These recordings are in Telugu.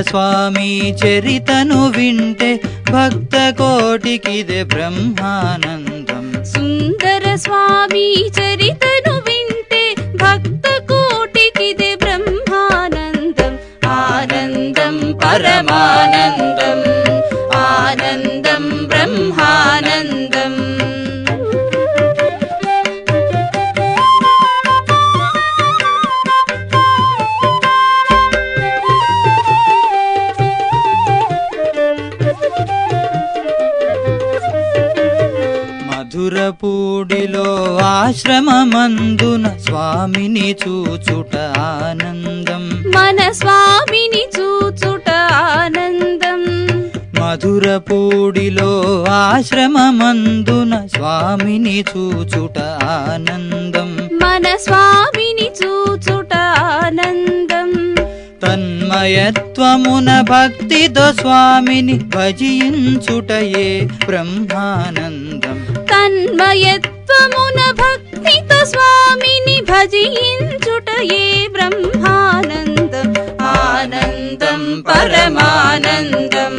స్వామి చరితను వింటే భక్త కోటికిదే బ్రహ్మానందం. సుందర స్వామి చరితను వింటే భక్త కోటికిదే బ్రహ్మానందం. ఆనందం పరమానందం. మధురపూడిలో ఆశ్రమమందున స్వామిని చూచుట ఆనందం. మన స్వామిని చూచుట ఆనందం. మధురపూడిలో ఆశ్రమమందున స్వామిని చూచుట ఆనందం. మన స్వామిని చూచుట ఆనందం. తన్మయత్వమున భక్తితో స్వామిని భజించుటయే బ్రహ్మానందం. తన్మయత్వమున భక్తితో స్వామిని భజించుటయే బ్రహ్మానందం? ఆనందం పరమానందం.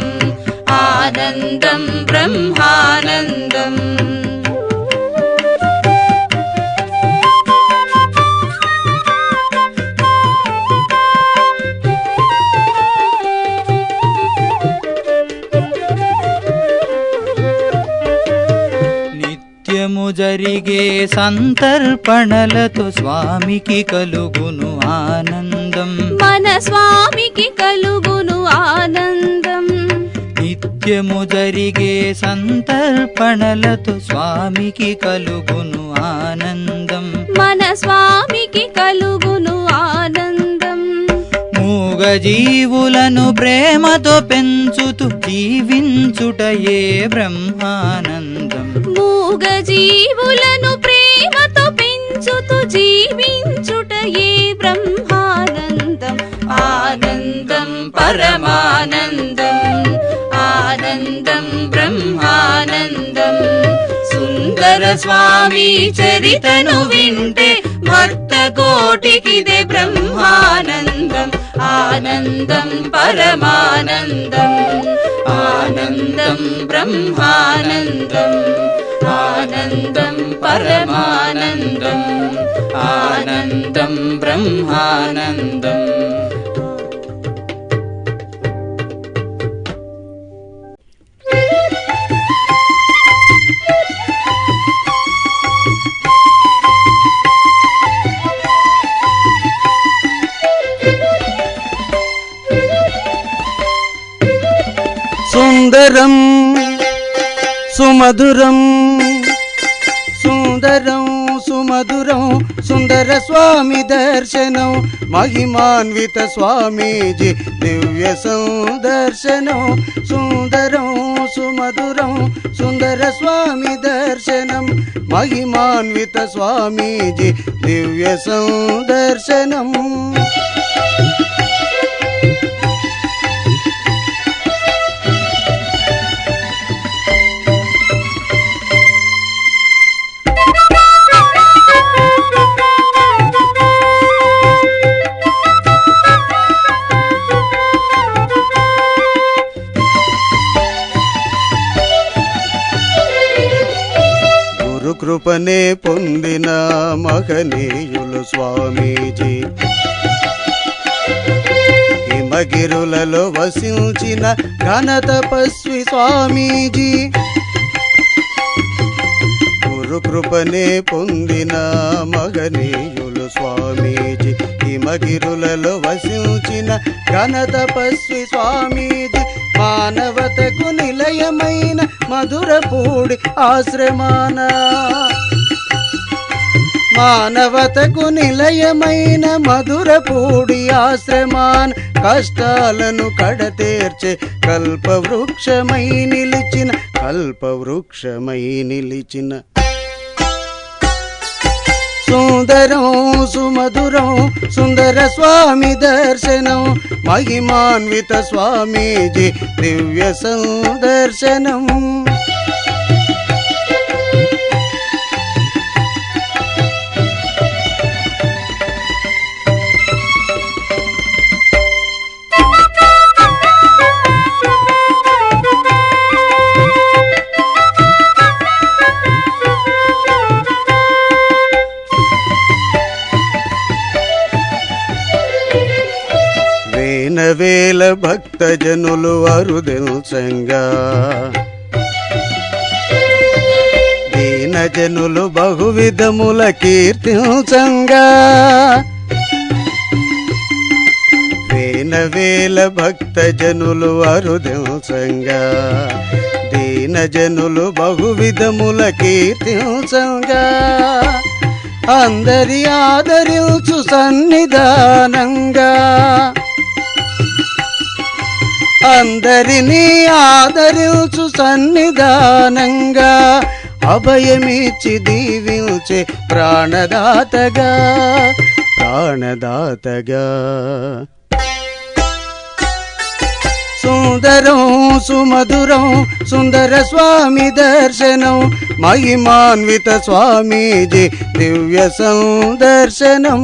ఆనందం బ్రహ్మానందం. జరిగే సంతర్పణలతో స్వామికి కలుగును ఆనందం. మన స్వామికి కలుగును ఆనందం. నిత్యము జరిగే సంతర్పణలతో స్వామికి కలుగును ఆనందం. మన స్వామికి ఆనందం జీవులను ప్రేమతో పెంచుతూ జీవించుటయే బ్రహ్మానందం. మూగ జీవులను ప్రేమతో పెంచుతూ జీవించుటయే బ్రహ్మానందం. ఆనందం పరమానందం ఆనందం బ్రహ్మానందం. సుందర స్వామి చరితను వింటే భక్త కోటికిదే బ్రహ్మానందం. आनन्दं परमानन्दम् आनन्दं ब्रह्मानन्दम् आनन्दं परमानन्दम् आनन्दं ब्रह्मानन्दम् సుమధురం సుందరం సుమధురం సుందర స్వామి దర్శనం మహిమాన్విత స్వామీజీ దివ్య సందర్శనం సుందరం సుమధురం సుందర స్వామి దర్శనం మహిమాన్విత స్వామీజీ దివ్య సందర్శనం. పొందిన మహనీయులు స్వామీజీ. హిమగిరులలో వసించిన ఘన తపస్వి స్వామీజీ. గురు కృపనే పొందిన మహనీయులు స్వామీజీ. హిమగిరులలో వసించిన ఘన తపస్వి స్వామీజీ. మానవతకు నిలయమైన మధురపూడి ఆశ్రమాన మానవతకు నిలయమైన మధురపూడి ఆశ్రమాన్ కష్టాలను కడతీర్చే కల్పవృక్షమై నిలిచిన కల్పవృక్షమై నిలిచిన. సుందరం సుమధురం సుందర స్వామి దర్శనం మహిమాన్విత స్వామీజీ దివ్య సందర్శనం. దీనవేల భక్తజనులు అరుదెల్సంగా దీనజనులు బహువిధముల కీర్తించంగా వేల భక్తజనులు అరుదెల్సంగా దీనజనులు బహువిధముల కీర్తించంగా అందరి ఆదరించు సన్నిధానంగా. అందరినీ ఆదరించు సన్నిధానంగా అభయమిచ్చి దీవించే ప్రాణదాతగా ప్రాణదాతగా. సుందరం సుమధురం సుందర స్వామి దర్శనం మహిమాన్విత స్వామీజీ దివ్య సందర్శనం.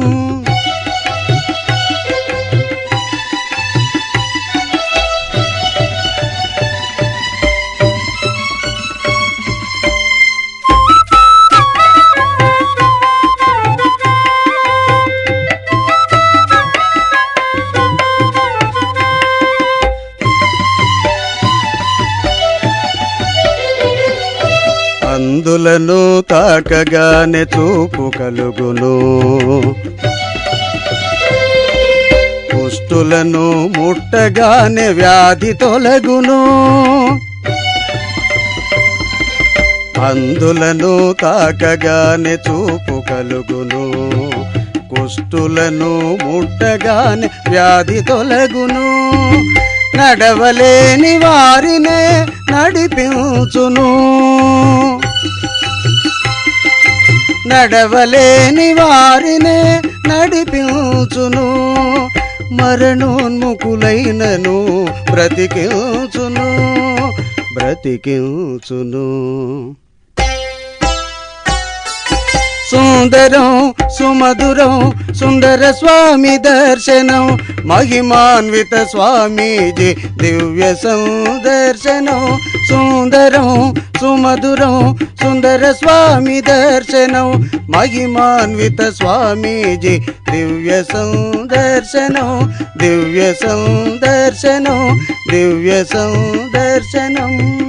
అందులను తాకగానే చూపు కలుగును. కుష్టులను ముట్టగానే వ్యాధి తొలగును. అందులను తాకగానే చూపు కలుగును. కుష్టులను ముట్టగానే వ్యాధి తొలగును. నడవలేని వారినే నడిపించును. నడవలేని వారినే నడిపించును మరణోన్ముఖులైనను బ్రతికించును బ్రతికించును. సుందరం సుమధురం సుందర స్వామి దర్శనం మహిమాన్విత స్వామీజీ దివ్య సందర్శనం. సుందరం సుమధురం సుందర స్వామి దర్శనం మహిమాన్విత స్వామీజీ దివ్య సందర్శనం దివ్య సందర్శనం దివ్య సందర్శనం.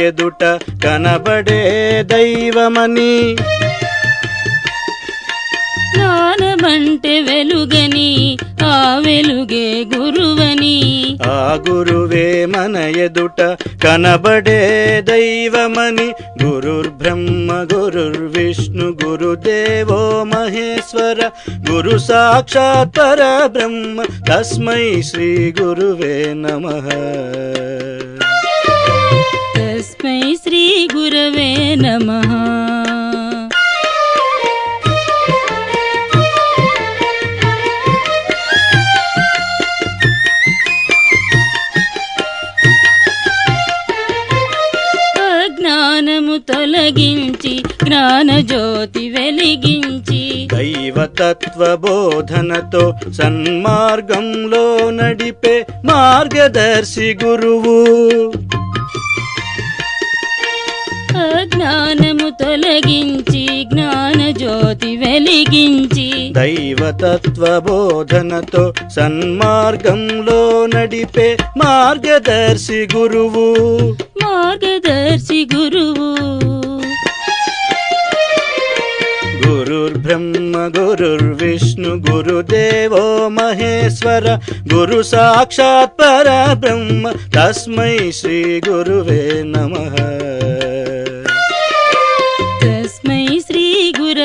ఎదుట కనబడే దైవమని. జ్ఞానమంటే వెలుగని ఆ వెలుగే గురువని. ఆ గురువే మన ఎదుట కనబడే దైవమని. గురుర్బ్రహ్మ గురుర్విష్ణు గురుదేవో మహేశ్వర గురు సాక్షాత్ పరబ్రహ్మ తస్మై శ్రీ గురువే నమః. తస్మై శ్రీ గురవే నమః. అజ్ఞానము తొలగించి జ్ఞానజ్యోతి వెలిగించి. దైవతత్వ బోధనతో సన్మార్గంలో నడిపే మార్గదర్శి గురువు. అజ్ఞానము తొలగించి జ్ఞాన జ్యోతి వెలిగించి. దైవతత్వ బోధనతో సన్మార్గంలో నడిపే మార్గదర్శి గురువు. మార్గదర్శి గురువు. గురుర్బ్రహ్మ గురుర్విష్ణు గురుదేవో మహేశ్వర గురు సాక్షాత్ పరబ్రహ్మ. తస్మై శ్రీ గురువే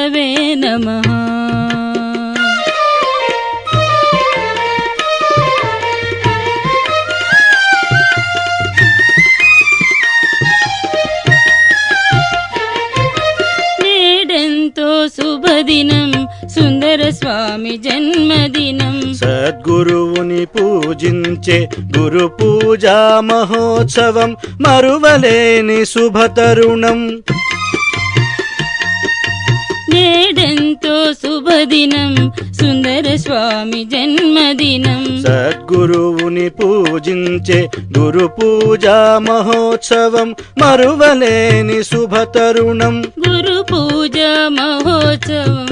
గురవే నమః. శుభదినం సుందర స్వామి జన్మదినం. సద్గురువుని పూజించే గురు పూజా మహోత్సవం మరువలేని శుభతరుణం నేడెంతో శుభదినం సుందర స్వామి జన్మదినం. సద్గురువుని పూజించే గురు పూజా మహోత్సవం మరువలేని శుభతరుణం గురు పూజ మహోత్సవం.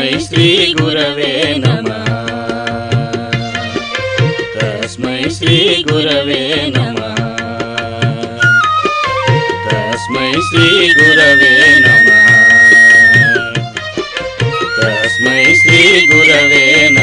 తస్మై శ్రీ గురవే నమ. తస్మై శ్రీ గురవే నమ. తస్మై శ్రీ గురవే నమ. తస్మై శ్రీ గురవే నమ.